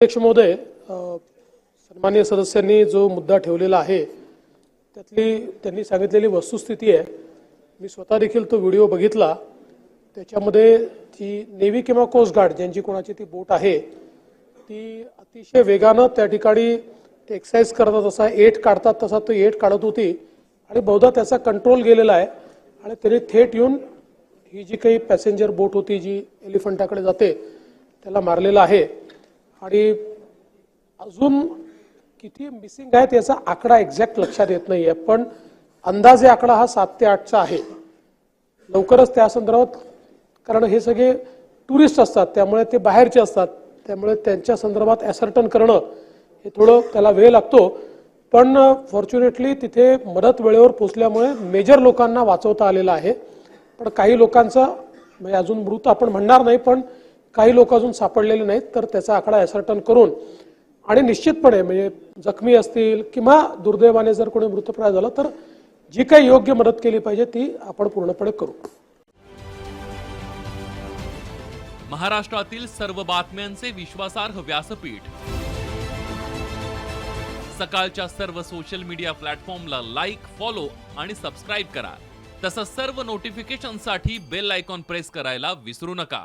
अध्यक्ष महोदय सन्मान्य सदस्यांनी जो मुद्दा ठेवलेला आहे त्यातली त्यांनी सांगितलेली वस्तुस्थिती आहे. मी स्वतः देखील तो व्हिडिओ बघितला. त्याच्यामध्ये ती नेव्ही किंवा कोस्ट गार्ड ज्यांची कोणाची ती बोट आहे ती अतिशय वेगानं त्या ठिकाणी ते एक्सरसाइज करतात तसा एट काढतात तसा तो एट काढत होती. आणि बहुधा त्याचा कंट्रोल गेलेला आहे. आणि त्यांनी थेट येऊन ही जी काही पॅसेंजर बोट होती जी एलिफंटाकडे जाते त्याला मारलेलं आहे. आणि अजून किती मिसिंग आहेत याचा आकडा एक्झॅक्ट लक्षात येत नाहीये. पण अंदाजे आकडा हा सात ते आठचा आहे. लवकरच त्या संदर्भात कारण हे सगळे टुरिस्ट असतात त्यामुळे ते बाहेरचे असतात त्यामुळे त्यांच्या संदर्भात ॲसर्टन करणं हे थोडं त्याला वेळ लागतो. पण फॉर्च्युनेटली तिथे मदत वेळेवर पोचल्यामुळे मेजर लोकांना वाचवता आलेलं आहे. पण काही लोकांचा म्हणजे अजून मृत आपण म्हणणार नाही पण काही लोक अजून सापडलेले नाहीत तर त्याचा आकडा ॲसर्टन करून आणि निश्चितपणे म्हणजे जखमी असतील किंवा दुर्दैवाने जर कोणी मृतप्राय झालं तर जी काही योग्य मदत केली पाहिजे ती आपण पूर्णपणे करू. महाराष्ट्रातील सर्व बातम्यांचे विश्वासार्ह व्यासपीठ. सकाळच्या सर्व सोशल मीडिया प्लॅटफॉर्मला लाईक फॉलो आणि सबस्क्राईब करा. तसंच सर्व नोटिफिकेशनसाठी बेल आयकॉन प्रेस करायला विसरू नका.